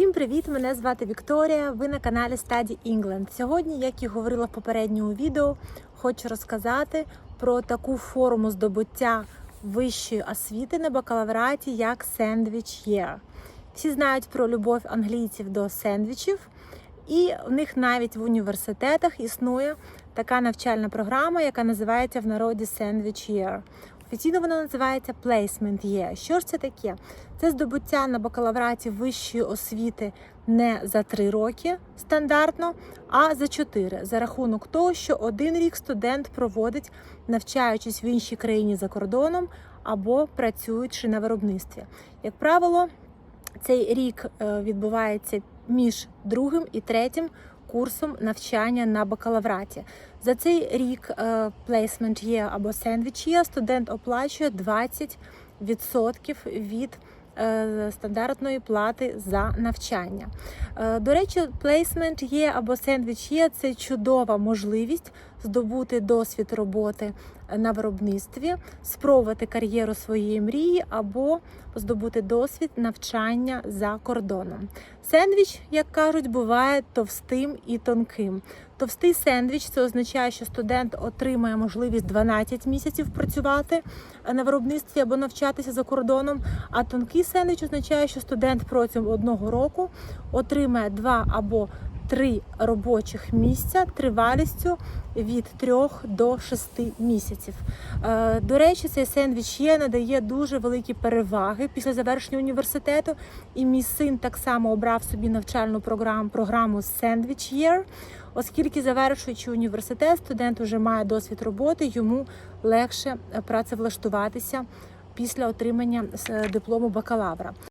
Всім привіт! Мене звати Вікторія. Ви на каналі Study England. Сьогодні, як і говорила в попередньому відео, хочу розказати про таку форму здобуття вищої освіти на бакалавраті, як Sandwich Year. Всі знають про любов англійців до сендвічів, і в них навіть в університетах існує така навчальна програма, яка називається в народі Sandwich Year. Офіційно вона називається Placement Year. Що ж це таке? Це здобуття на бакалавраті вищої освіти не за три роки стандартно, а за чотири, за рахунок того, що один рік студент проводить, навчаючись в іншій країні за кордоном або працюючи на виробництві. Як правило, цей рік е, відбувається між другим і третім курсом навчання на бакалавраті. За цей рік плейсмент є або сендвіч є, студент оплачує 20% від е, стандартної плати за навчання. Е, До речі, плейсмент є або сендвіч є це чудова можливість здобути досвід роботи на виробництві, спробувати кар'єру своєї мрії або здобути досвід навчання за кордоном. Сендвіч, як кажуть, буває товстим і тонким. Товстий сендвіч це означає, що студент отримає можливість 12 місяців працювати на виробництві або навчатися за кордоном. А тонкий сендвіч означає, що студент протягом одного року отримає два або три робочих місця тривалістю від 3 до 6 місяців. Е, До речі, цей сендвіч є надає дуже великі переваги після завершення університету. І мій син так само обрав собі навчальну програму програму Sandwich Year, оскільки завершуючи університет, студент вже має досвід роботи, йому легше працевлаштуватися після отримання е, диплому бакалавра.